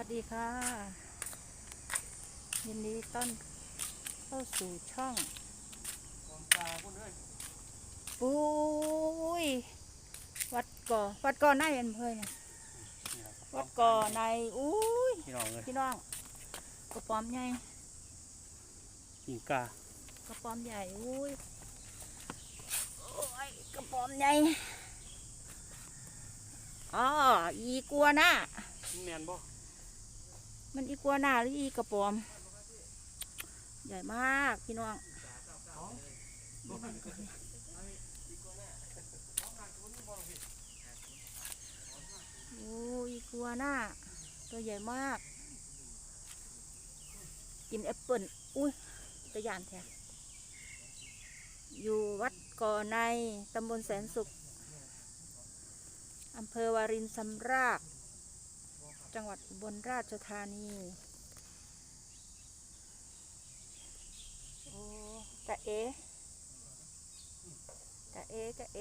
วัสดีค่ะ ยินดีต้อนเข้าสู่ช่องความตาคนเอ้ยปุ้ยวัดก่อวัดก่อในเห็นเพยเนี่ยนี่ครับวัดก่อในอุ้ยพี่น้องเลยพี่น้องกระป๋อมใหญ่กิงกากระป๋อมใหญ่อุ้ยโอ้ยกระป๋อมใหญ่อ๋ออีกัวหน้าแมนบ่ มันอีกัวหน้าหรืออีกระปอม ใหญ่มากพี่น้องโอ้ยกัวหน้า ตัวใหญ่มาก กินแอปเปิลอุ้ยตะยานแท้อยู่วัดก่อในตำบลแสนสุขอำเภอวารินสำราบ จังหวัดบลราชธานี โอ้กะเอกะเอกะเอ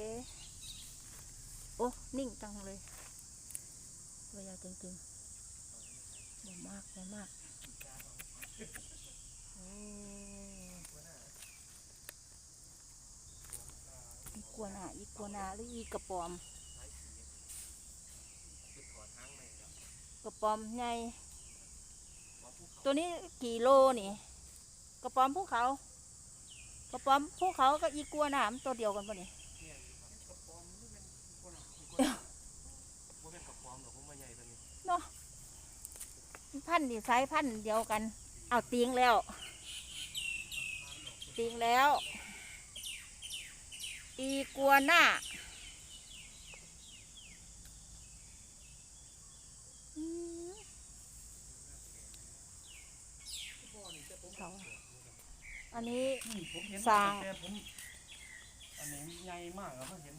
โอ้ นิ่งจังเลย ตัวใหญ่จริงๆใหญ่มากใหญ่มากโอ้อีกัวนาอีกัวนาหรืออีกระปอม กระป๋อมไงตัวนี้กี่โลนี่ กระป๋อมภูเขา กระป๋อมภูเขากับอีกัวหนามตัวเดียวกันปะนี่เนาะพันดีไซน์พันเดียวกัน เอาตีงแล้ว ตีงแล้ว อีกัวหน้าอืมเขา อันนี้ผมเห็นสร้าง แต่ผมอันนี้ใหญ่มากอะมาเห็น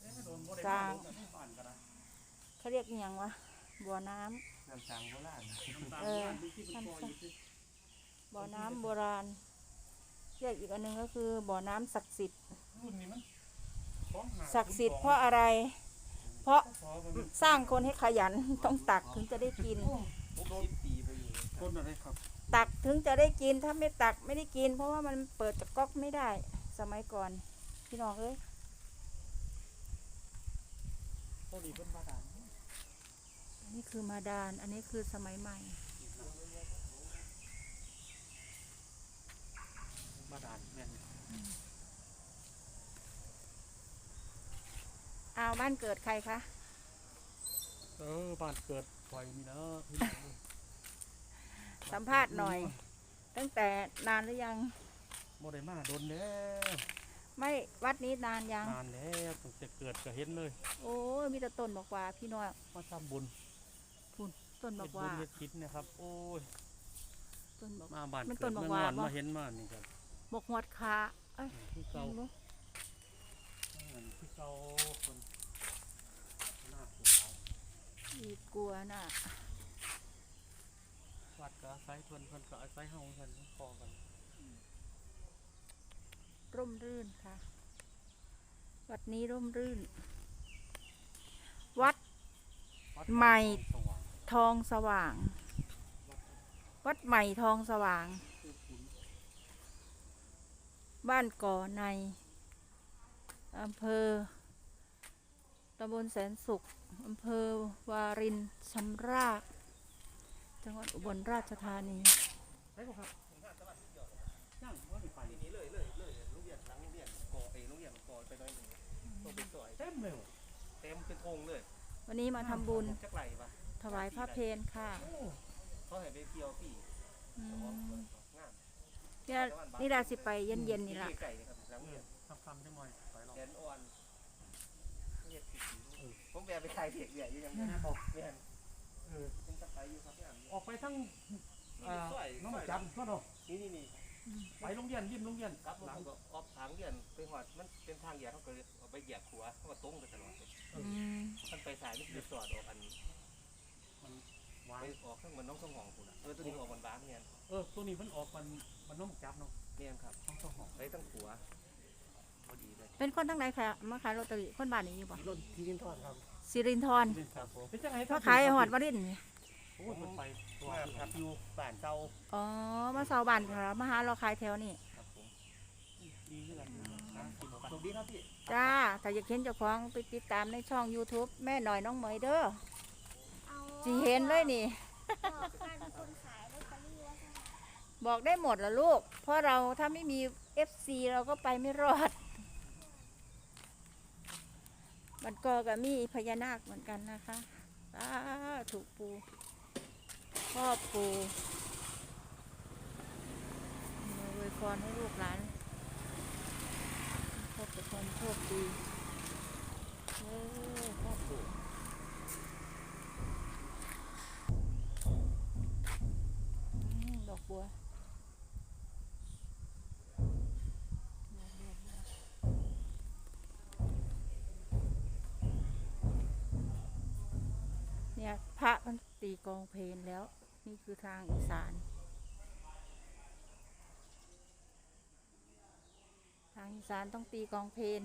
เอ๊ะโดนบ่ได้สร้างโดนแต่ที่บ้านก็ได้เขาเรียกอิหยังวะบ่อน้น้ำจางโบราณเออน้ำตาลโบราณที่เป็นปล่อยอยู่ที่ำบ่อน้ำโบราณเรียกอีกอันหนึงก็คือบ่อน้ำศักดิ์สิทธิ์รุ่นนี้มันของหาศักดิ์สิทธิ์เพราะอะไร เพราะขอผมสร้างคนให้ขยัน ต้องตักถึงจะได้กิน ผมโดนตีไปอยู่ต้นอะไรครับ ตักถึงจะได้กินถ้าไม่ตักไม่ได้กิน เพราะว่ามันเปิดจากก๊อกไม่ได้ สมัยก่อน พี่น้องเอ้ยต้นนี้เป็นบาดาลอันนี้คือมาดาน อันนี้คือสมัยใหม่บาดาลแม่นอ้าวบ้านเกิดใครคะ เออบ้านเกิดปล่อยนี่นะพี่น้อง สัมภาษณ์หน่อย ตั้งแต่นานหรือยังบ่ได้มาโดนแล้วไม่วัดนี้นานยัง นานแล้วตั้งแต่เกิดก็เห็นเลย โอ้ยมีแต่ต้นบอกว่าพี่น้องมาทำบุญต้นบเฮ็อดกบุว่าญเฮ็ดคิดนะครับ โอ้ยต้นบอก มาบ้านมันเกิต้ดนบักเมืองหวานนอนบ่ มาเห็นมานี่ครับบอกหวดขาเอ้ยที่ลเก่าองดูอันที่เก่าคนหน้าผู้ชายอีกลัวน่ะ วัดก็อาศัยเพิ่นเพิ่นก็อาศัยเฮาเพิ่นพอกันร่มรื่นค่ะ วัดนี้ร่มรื่น วัดวดใหม่ทองสว่าง วัดใหม่ทองสว่าง บ้านก่อในอำเภอตำบลแสนสุขอำเภอวารินชำราบ จังหวัดอุบลราชธานีไปบ่ครับย่างว่าสิไปนี่เลยเลยเลยโรงเรียนหลังโรงเรียนก่อไอ้โรงเรียนก่อไปหน่อยหนึงต้องไปซอยเต็มเลยว่ะเต็มเป็นองค์เลยวันนี้มาทำบุญจักไหลปะถวายพระเพลค่ะเขาให้ไปเที่ยวพี่อืแต่ว่าสวยมงามเนี่ยนี่ดาสิไปเย็นๆนี่ละไก่เลยครับหลังเนี่ยทำคำได้มอยไปลองแขนอ่อนเฮ็ดสีผมแวะไปขายเผ็ดใหญ่อยู่ยังไม่ได้บอกแม่น เออผมจะไปอยู่ครับพี่อ่ำออกไปทั้งอ่าน้องจันก็เนาะนี่นี่นี่ไปโรงเรียนยิ้มโรงเรียนครับหลังก็ออกทางเรียนไปหอดมันเป็นทางเหยียบเขาก็เลยเอาไปเหยียบหัวเขาก็ตรงไปตลอดเลยอืมมันไปสายนี่คือสอดออกอันมันไปออกข้างมันน้องสมองคุณอะเออตัวนี้ออกมันบ้านเนี่ยเออตัวนี้มันออกมันมันน้องจับเนาะเนี่ยครับน้องสมองไปตั้งหัวพอดีเลยเป็นคนทั้งไหนค่ะมาขายลอตเตอรี่คนบ้านนี้อยู่บ่รถที่ดินทอดครับ สิรินทรครับผมเป็นจังไงมาขายหอดวารินนี่มพูดมันไปว่าครับอยู่บ้านเก่าอ๋อ มาเสาบันค่ะมาหาเราขายแถวนี่ครับผมดีขึ้นกันนะกินหมูสวัสดีครับพี่จ้าแต่อยากเห็นเจ้าของไปติดตามในช่อง YouTube แม่หน่อยน้องเหมยเด้อเอาจีเห็นเลยนี่ บอกกันคนขายลอตเตอรี่ว่าจะบอกได้หมดละลูก เพราะเราถ้าไม่มี FC เราก็ไปไม่รอด มันก็กับมีพญานาคเหมือนกันนะคะสาถูกปูพ่อปูมาอวยพรให้ลูกหลานพบแต่คนโชคดีเออพ่อปูดอกบัว พระมันตีกองเพลงแล้ว นี่คือทางอีสาน ทางอีสานต้องตีกองเพลง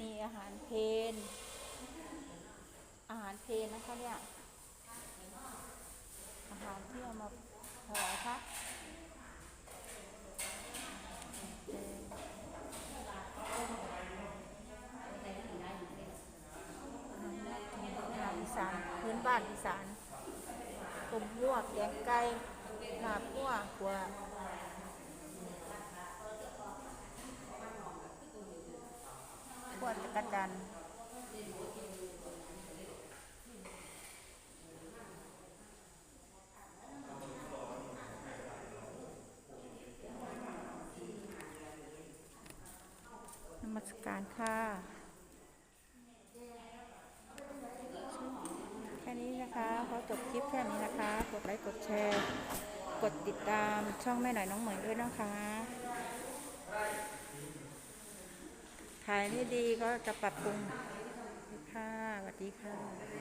นี่อาหารเพลนอาหาร เพนนะคะเนี่ยอาหารที่เอามาถวายพระเพลนอาหารอีสานพื้นบ้านอีสานต้มลวกแกงไก่ลาบกัวกัวขวดจักรจันทร์นมัสการค่ะ แค่นี้นะคะขอจบคลิปแค่นี้นะคะ กดไลค์ กดแชร์ กดติดตามช่องแม่หน่อยน้องเหมยด้วยนะคะขายไม่ดีก็จะปรับปรุงค่ะสวัสดีค่ะ